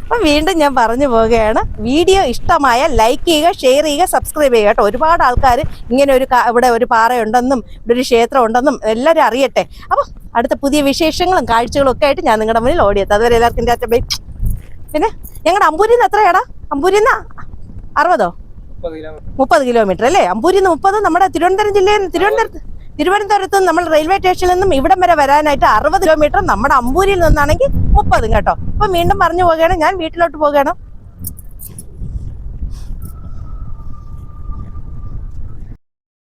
അപ്പം വീണ്ടും ഞാൻ പറഞ്ഞു പോവുകയാണ്. വീഡിയോ ഇഷ്ടമായ ലൈക്ക് ചെയ്യുക ഷെയർ ചെയ്യുക സബ്സ്ക്രൈബ് ചെയ്യുക കേട്ടോ. ഒരുപാട് ആൾക്കാർ ഇങ്ങനെ ഒരു ഇവിടെ ഒരു പാറയുണ്ടെന്നും ഇവിടെ ഒരു ക്ഷേത്രം ഉണ്ടെന്നും എല്ലാവരും അറിയട്ടെ. അപ്പം അടുത്ത പുതിയ വിശേഷങ്ങളും കാഴ്ചകളും ഒക്കെ ആയിട്ട് ഞാൻ നിങ്ങളുടെ മുന്നിൽ ഓടിയെത്താം. അതുവരെ എല്ലാവർക്കും ബൈ പിന്നെ? ഞങ്ങളുടെ അമ്പൂരിന്ന് എത്രയാടാ? അമ്പൂരിൽ നിന്ന് അറുപതോ? മുപ്പത് കിലോമീറ്റർ. അല്ലേ? അമ്പൂരിൽ നിന്ന് മുപ്പത് നമ്മുടെ തിരുവനന്തപുരം ജില്ലയിൽ തിരുവനന്തപുരത്ത് തിരുവനന്തപുരത്ത് നിന്ന് നമ്മൾ റെയിൽവേ സ്റ്റേഷനിൽ നിന്നും ഇവിടം വരെ വരാനായിട്ട് അറുപത് കിലോമീറ്റർ നമ്മുടെ അമ്പൂരിയിൽ നിന്നാണെങ്കിൽ മുപ്പതും കേട്ടോ. അപ്പം വീണ്ടും പറഞ്ഞു പോവുകയാണ്. ഞാൻ വീട്ടിലോട്ട് പോവുകയാണ്.